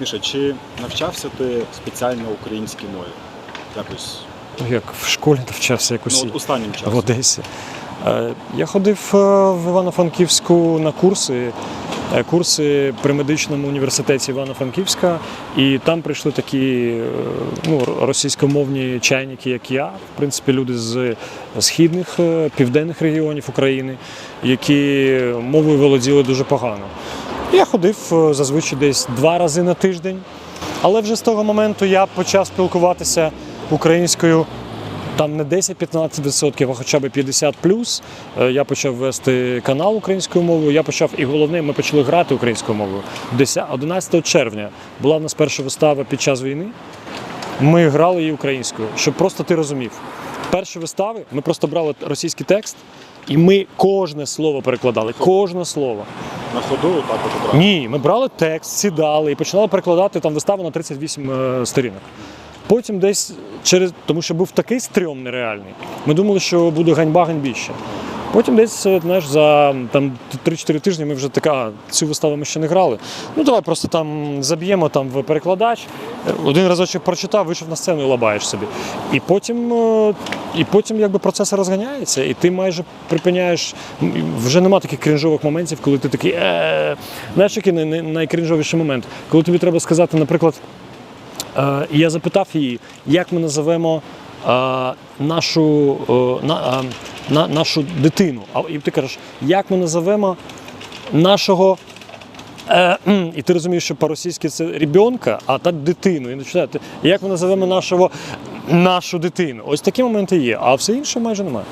Міша, чи навчався ти спеціально українській мові? Якось Ну, Як в школі навчався як ну, от останнім часом. в Одесі. Е, Я ходив е, в Івано-Франківську на курси, е, курси при медичному університеті Івано-Франківська, і там прийшли такі ну, російськомовні чайники, як я, в принципі, люди з східних, південних регіонів України, які мовою володіли дуже погано. Я ходив е, зазвичай десь два рази на тиждень, але вже з того моменту я почав спілкуватися українською там не 10-15%, а хоча б 50 плюс. Е, Я почав вести канал українською мовою. Я почав, і головне, ми почали грати українською мовою. 10 11 червня була в нас перша вистава під час війни. Ми грали її українською, щоб просто ти розумів. Перші вистави ми просто брали російський текст, і ми кожне слово перекладали. Кожне слово. На ходу так от брали? Ні, ми брали текст, сідали і починали перекладати там виставу на 38 е, сторінок. Потім десь через тому, що був такий стрьом нереальний, ми думали, що буде ганьба ганьбіще. Потім десь е, знаєш, за там 3-4 тижні ми вже така, «А, цю виставу ми ще не грали. Ну давай просто там заб'ємо там в перекладач. Е, Один разочок прочитав, вийшов на сцену і лабаєш собі. І потім, е, і потім якби процес розганяється, і ти майже припиняєш. Вже нема таких крінжових моментів, коли ти такий. Знаєш, який най- най- найкрінжовіший момент? Коли тобі треба сказати, наприклад, я запитав її, як ми називемо нашу, на, нашу дитину. А і ти кажеш, як ми називемо нашого. Е, і ти розумієш, що по-російськи це ребенка, а так дитину. І починаєте, як ми називемо нашого, нашу дитину? Ось такі моменти є, а все інше майже немає.